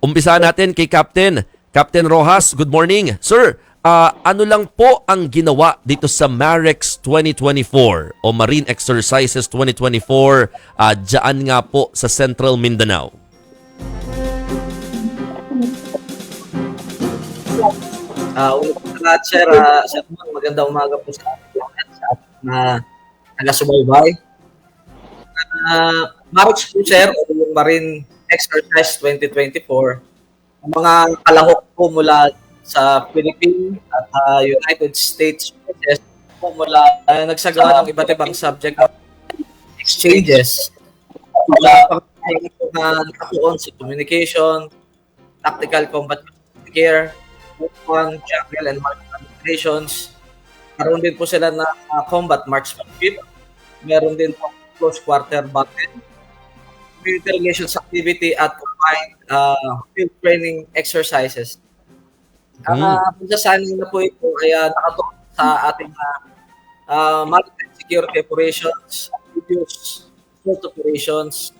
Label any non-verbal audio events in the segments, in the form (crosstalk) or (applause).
Umpisahan natin kay Captain. Captain Rojas, good morning. Sir, ah, ano lang po ang ginawa dito sa Marex 2024 o Marine Exercises 2024 ah, dyan nga po sa Central Mindanao? Uh, una lahat, sir, uh, sir, maganda umaga po sa ating sa ating na taga-subaybay. Uh, March po, sir, o Marine Exercise 2024, ang mga kalahok po mula sa Philippines at uh, United States forces po mula uh, nagsagawa ng iba't ibang subject exchanges mula na nakatuon sa communication, tactical combat care, one jungle and marksman operations. Meron din po sila na uh, combat marksmanship. Meron din po close quarter battle. Military relations activity at combined uh, field training exercises. Ang Mm. uh, pagsasanay na po ito ay uh, nakatuon sa ating uh, uh, maritime security operations, amphibious assault operations,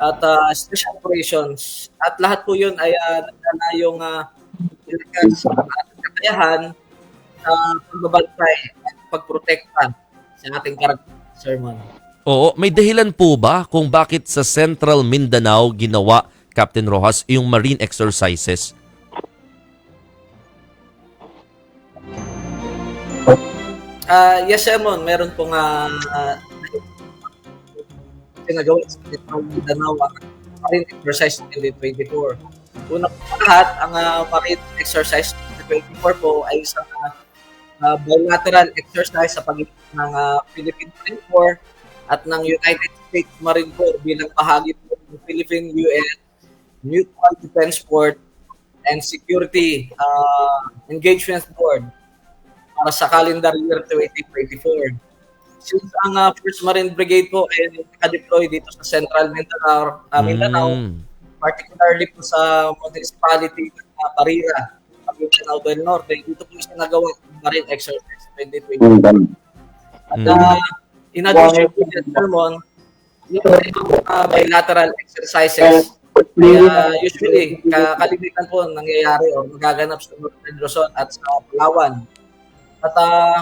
at uh, special operations. At lahat po yun ay uh, nagdala yung uh, sa ating kakayahan sa pagbabantay at pagprotekta sa ating karagdagan sermon. Oo, may dahilan po ba kung bakit sa Central Mindanao ginawa Captain Rojas yung Marine Exercises? Ah, yes, sermon. Meron pong uh, uh, sa Central Mindanao ang Marine Exercise 2024. Una po lahat, ang uh, Marine Exercise 2024 po ay isang uh, bilateral exercise sa pagitan ng uh, Philippine Marine Corps at ng United States Marine Corps bilang bahagi po ng Philippine-US Mutual Defense Board and Security uh, Engagement Board para sa calendar year 2024. Since ang uh, 1st Marine Brigade po ay naka-deploy dito sa Central Mindanao, uh, Mindanao Mm. particularly po sa municipality ng uh, Barira, Mindanao del Norte, dito po isa nagawa yung Marine Exercise 2020. At Mm. uh, in addition to that, Sermon, yung uh, bilateral exercises. Ay uh, usually ka- kalimitan po nangyayari o magaganap sa Northern Luzon at sa Palawan. At uh,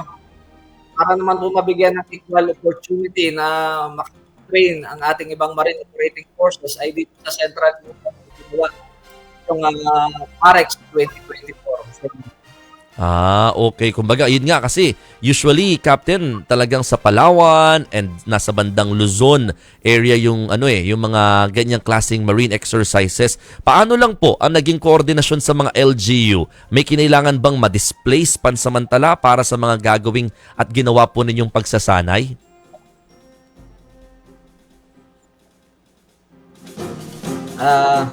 para naman po mabigyan ng equal opportunity na makatrain ang ating ibang marine operating forces ay dito sa Central Luzon yung uh, Marex 2024. So, Ah, okay. Kumbaga, yun nga kasi usually, Captain, talagang sa Palawan and nasa bandang Luzon area yung ano eh, yung mga ganyang klaseng marine exercises. Paano lang po ang naging koordinasyon sa mga LGU? May kinailangan bang ma-displace pansamantala para sa mga gagawing at ginawa po ninyong pagsasanay? Ah,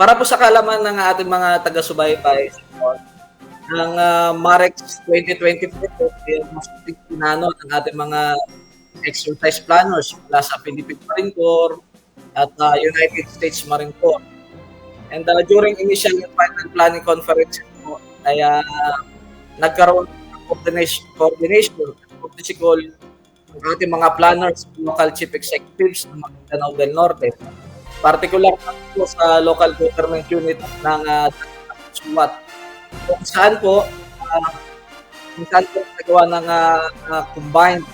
para po sa kalaman ng ating mga taga-subaybay, ang uh, Marex 2024 po ay mas pinano ng ating mga exercise planners mula sa Philippine Marine Corps at uh, United States Marine Corps. And uh, during initial and final planning conference po, ay uh, nagkaroon ng coordination, coordination protocol ng ating mga planners, local chief executives ng Mindanao del Norte particular sa local government unit ng uh, SWAT. Kung saan po, uh, kung saan po nagawa ng uh, uh, combined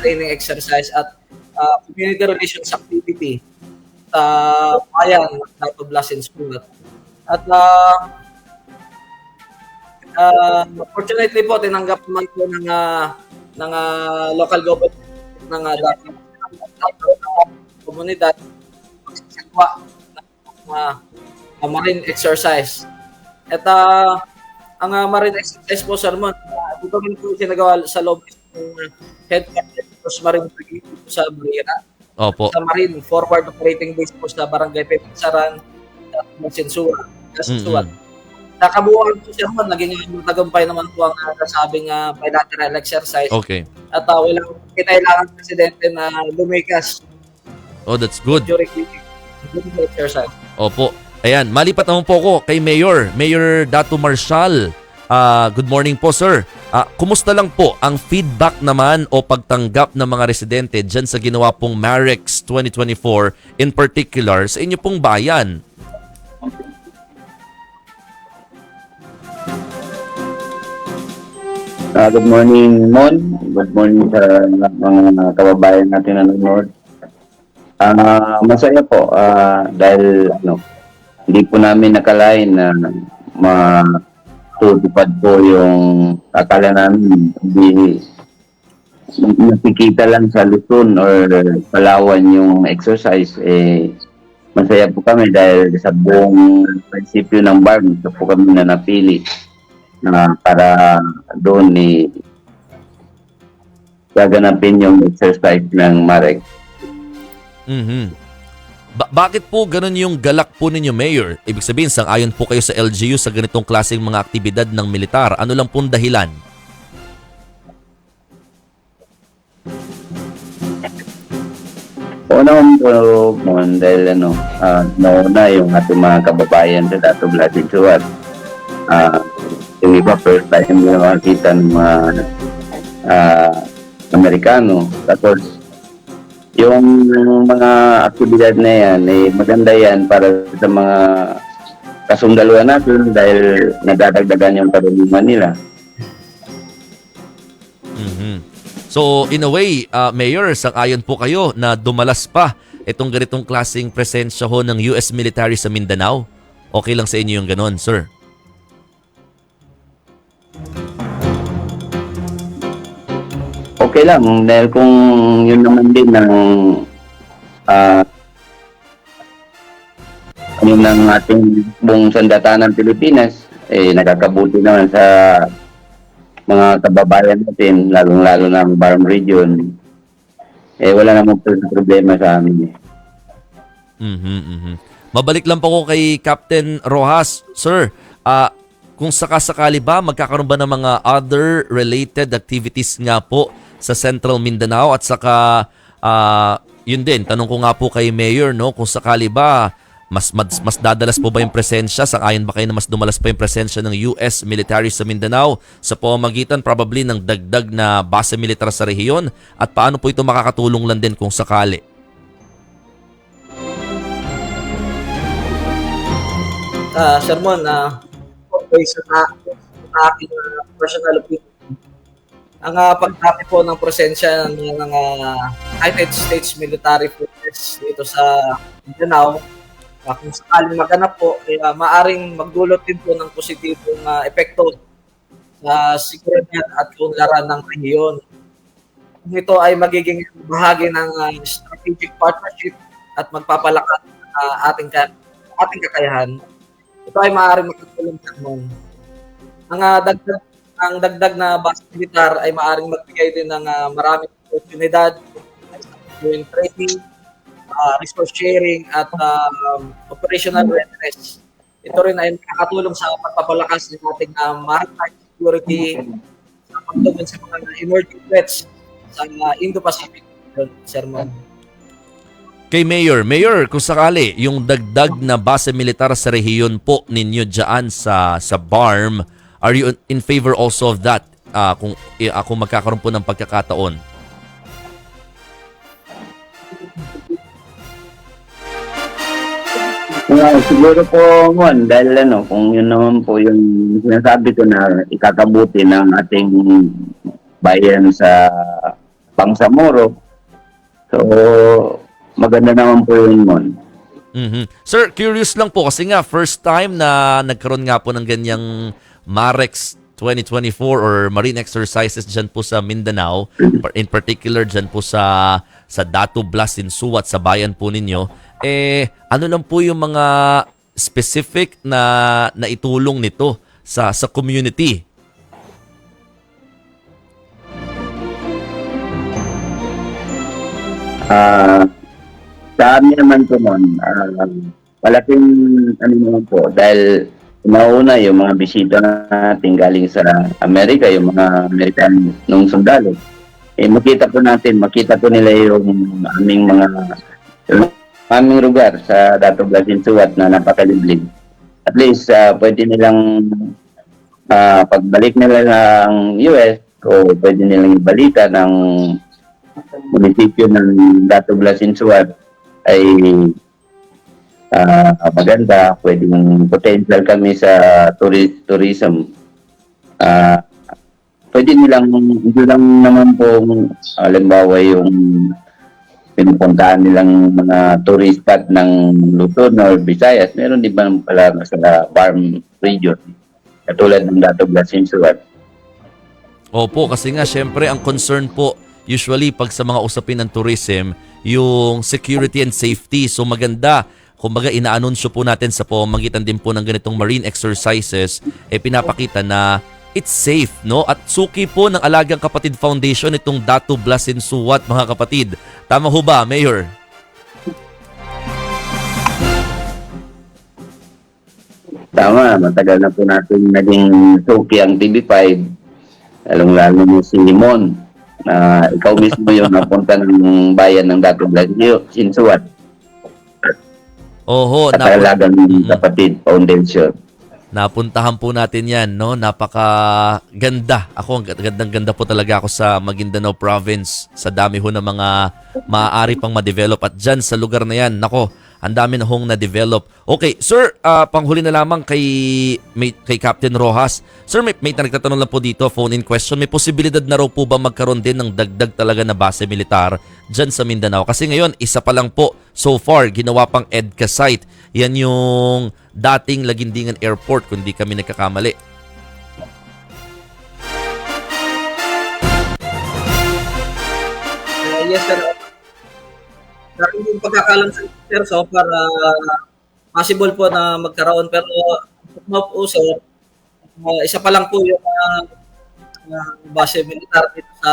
training exercise at uh, community relations activity sa bayan ng Dato Blasin School. At uh, uh, fortunately po, tinanggap naman po ng, uh, ng uh, local government ng uh, Dato komunidad gawa ng uh, uh, marine exercise. At uh, ang uh, marine exercise po, sir, mon, uh, dito rin po sinagawa sa loob ng headquarters Marine Brigade sa Barira. Opo. Sa Marine Forward Operating Base po sa Barangay Pepinsaran at Sensura. Kasusuan. Sa kabuuan po, sir, mon, naging tagumpay naman po ang uh, nasabing uh, bilateral exercise. Okay. At uh, walang kinailangan presidente na lumikas Oh, that's good. during the exercise. Opo. Ayan, malipat naman po ako kay Mayor, Mayor Dato Marshall. Uh, good morning po sir. Uh, kumusta lang po ang feedback naman o pagtanggap ng mga residente dyan sa ginawa pong Marex 2024 in particular sa inyo pong bayan? Uh, good morning, Mon. Good morning sa mga kababayan natin na nanonood. Uh, masaya po uh, dahil ano, hindi po namin nakalain na matutupad po yung akala namin hindi nakikita lang sa Luzon or Palawan yung exercise eh masaya po kami dahil sa buong prinsipyo ng BARM ito po kami na napili na para doon ni gaganapin yung exercise ng Marek. Mhm. Ba- bakit po ganun yung galak po ninyo, Mayor? Ibig sabihin, sang-ayon po kayo sa LGU sa ganitong klaseng mga aktibidad ng militar. Ano lang pong dahilan? Naman po, Mon, dahil ano, uh, nauna yung ating mga kababayan sa Dato Blasing Suwat. Ah, yung iba, first time nila makakita ng mga ah, Amerikano. Tapos, yung mga aktibidad na yan, eh, maganda yan para sa mga kasundaluhan natin dahil nadadagdagan yung karunungan nila. Mhm. So, in a way, uh, Mayor, sang-ayon po kayo na dumalas pa itong ganitong klaseng presensya ho ng US military sa Mindanao? Okay lang sa inyo yung ganon, sir? Okay lang dahil kung yun naman din ng ah yun ng ating buong sandata ng Pilipinas eh nakakabuti naman sa mga kababayan natin lalong-lalo ng Barm Region eh wala namang problema sa amin eh. Mhm, mhm. Mabalik lang po ko kay Captain Rojas. Sir, ah kung sakasakali ba, magkakaroon ba ng mga other related activities nga po sa Central Mindanao at saka ah, yun din, tanong ko nga po kay Mayor, no, kung sakali ba mas, mas mas dadalas po ba yung presensya? Sa ayon ba kayo na mas dumalas pa yung presensya ng US military sa Mindanao sa pamamagitan probably ng dagdag na base militar sa rehiyon? At paano po ito makakatulong lang din kung sakali? Ah, Sermon, na okay sa, sa aking ah, personal opinion, ang uh, pagdami po ng presensya ng mga United States military forces dito sa Mindanao, ah, kung sakaling maganap po, eh, ah, maaring magdulot din po ng positibong ah, epekto sa seguridad at kaunlaran ng rehiyon. Ito ay magiging bahagi ng ah, strategic partnership at magpapalakas ah, ating, ka- ating kakayahan, ito ay maaaring makatulong sa mon. Ang ah, dagdag ang dagdag na base militar ay maaaring magbigay din ng ah, maraming oportunidad doing training, ah, resource sharing at um, operational readiness. Ito rin ay makakatulong sa pagpapalakas ng ating ah, maritime security sa pagtugon sa mga emerging threats sa ah, Indo-Pacific region, Sir Mon. Kay Mayor, Mayor, kung sakali, yung dagdag na base militar sa rehiyon po ninyo dyan sa, sa BARM, are you in favor also of that ah, kung, ah, kung magkakaroon po ng pagkakataon? Yeah, siguro po, Mon, dahil ano, kung yun naman po yung sinasabi ko na ikakabuti ng ating bayan sa Bangsamoro. So, maganda naman po yun, Mon. Mhm. Sir, curious lang po kasi nga first time na nagkaroon nga po ng ganyang Marex 2024 or marine exercises dyan po sa Mindanao, in particular dyan po sa sa Datu Blas in Suwat sa bayan po ninyo, eh ano lang po yung mga specific na naitulong nito sa sa community? Ah, sa amin naman po, Mon, ah, malaking ano naman po, dahil nauna yung mga bisita natin galing sa Amerika, yung mga American nung sundalo. Eh, makita po natin, makita po nila yung aming mga yung aming lugar sa Dato Blasin Suwat na napakaliblig. At least, ah, pwede nilang ah, pagbalik nila ng US o pwede nilang ibalita ng munisipyo ng Dato Blasin Suwat ay ah, maganda, pwedeng potential kami sa tourist, tourism. Ah, pwede nilang, hindi lang naman po, halimbawa yung pinupuntahan nilang mga tourist spot ng Luzon or Visayas, meron din ba pala sa farm region, katulad ng Dato Blasin Suat. Opo, kasi nga syempre ang concern po usually pag sa mga usapin ng tourism, yung security and safety. So maganda, kumbaga inaanunsyo po natin sa pamamagitan din po ng ganitong marine exercises, eh pinapakita na it's safe, no? At suki po ng Alagang Kapatid Foundation itong Datu Blasin Suwat, mga kapatid. Tama ho ba, Mayor? Tama, matagal na po natin naging suki ang TV5, lalong-lalo mo si Limon, na ikaw mismo yung napunta ng bayan ng Dato Blasin Suat. Oho, at napu- Alagang Mm. Kapatid Foundation. Napuntahan po natin yan, no? Napaka ganda. Ako, ang gandang ganda po talaga ako sa Maguindanao Province. Sa dami ho ng mga maaari pang ma-develop. At dyan sa lugar na yan, nako, ang dami na hong na-develop. Okay, sir, ah, panghuli na lamang kay, may, kay Captain Rojas. Sir, may, may nagtatanong lang po dito, phone-in question. May posibilidad na raw po ba magkaroon din ng dagdag talaga na base militar dyan sa Mindanao? Kasi ngayon, isa pa lang po so far, ginawa pang EDCA site. Yan yung dating Lagindingan Airport kung di kami nagkakamali. Uh, yes, sir. Sa aking pagkakalam sa sir, so uh, possible po na magkaroon. Pero, no po, uh, isa pa lang po yung uh, uh, base militar dito sa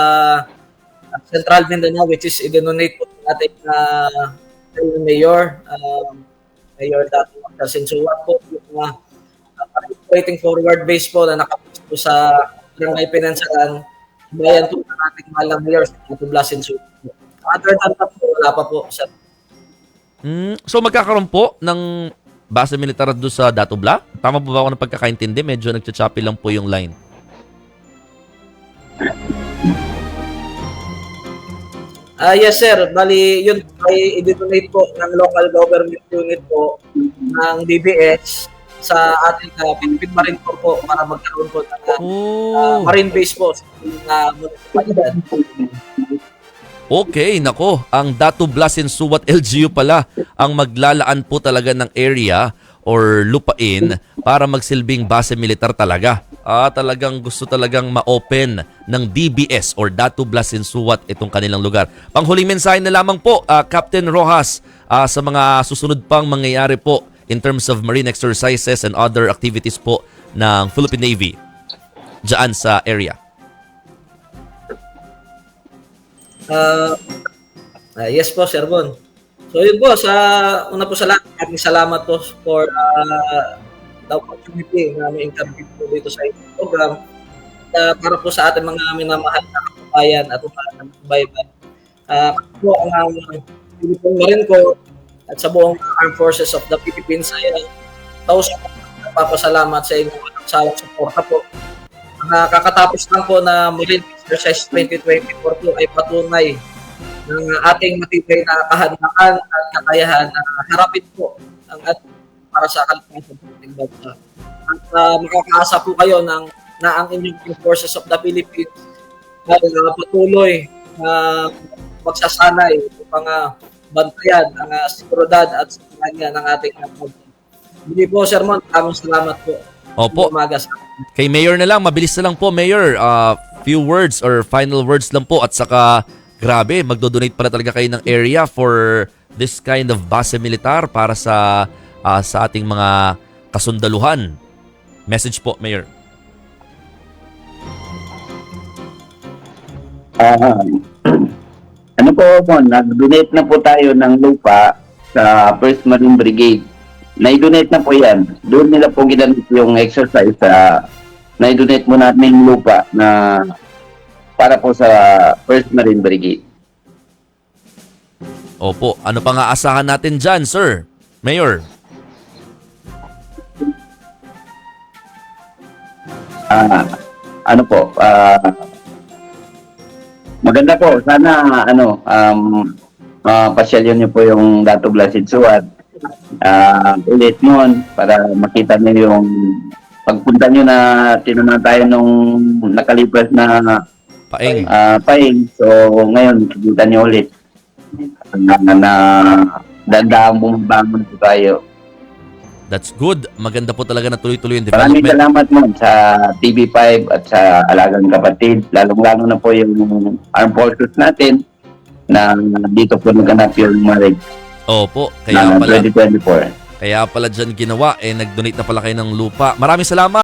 uh, Central Mindanao, which is i-donate po ng ating uh, mayor, um, Mayor Dato what po yung uh, uh, waiting forward base po na nakapost po sa Barangay Pinansagan, bayan po ng ating malang mayor sa Dato Blasin So, other than that po, wala pa po. Sir. Hmm, so magkakaroon po ng base militar doon sa Datubla? Tama po ba ako ng pagkakaintindi? Medyo nagchachoppy lang po yung line. Ah yes sir, bali yun ay i-donate po ng local government unit po ng DBS sa ating uh, Philippine Marine Corps po para magkaroon po ng uh, Oh. marine base po sa uh, municipalidad. Okay, nako. Ang Datu Blasin Suwat LGU pala ang maglalaan po talaga ng area or lupain para magsilbing base militar talaga. Ah, talagang gusto talagang ma-open ng DBS or Datu Blasin Suwat itong kanilang lugar. Panghuling mensahe na lamang po, ah, Captain Rojas, ah, sa mga susunod pang mangyayari po in terms of marine exercises and other activities po ng Philippine Navy dyan sa area. Uh, ah, yes po, Sir Bon. So yun po, sa una po sa lahat, maraming salamat po for uh, the opportunity na may interview po dito sa inyong program. Uh, para po sa ating mga minamahal na kababayan at mga kababayan. Uh, po ang uh, Philippine Marine Corps at sa buong Armed Forces of the Philippines ay uh, tausap po nagpapasalamat sa inyong sawang suporta po na kakatapos lang po na Marine Exercise 2024 po ay patunay ng ating matibay na kahandaan at kakayahan na harapin po ang at para sa kalikasan ng ating bansa. At uh, makakaasa po kayo ng, na ang inyong forces of the Philippines ay uh, patuloy na magsasanay upang uh, bantayan ang uh, seguridad at sikanya ng ating bansa. Hindi po, Sir Mon, maraming salamat po. Opo, Umaga sa Kay Mayor na lang, mabilis na lang po, Mayor. Uh, few words or final words lang po at saka grabe, magdo-donate pala talaga kayo ng area for this kind of base militar para sa ah, sa ating mga kasundaluhan. Message po, Mayor. Ah, (clears throat) ano po po, nag-donate na po tayo ng lupa sa First Marine Brigade. Na-donate na po yan. Doon nila po ginamit yung exercise sa na-donate mo natin yung lupa na para po sa First Marine Brigade. Opo, ano pa nga asahan natin dyan, sir? Mayor. Ah, ano po, ah, maganda po. Sana, ano, um, pasyalyan niyo po yung Dato Blasid Suwat. Ah, ulit noon para makita niyo yung pagpunta niyo na tinunang tayo nung nakalipas na Paeng. ah, paing. So, ngayon, kita niyo ulit na, na, na dandaang bumabangon po tayo. That's good. Maganda po talaga na tuloy-tuloy yung Maraming development. salamat mo sa TV5 at sa Alagang Kapatid. Lalong-lalo na po yung armed forces natin na dito po naganap yung marriage Opo. Kaya pala, 2024. kaya pala dyan ginawa, eh, nag-donate na pala kayo ng lupa. Maraming salamat.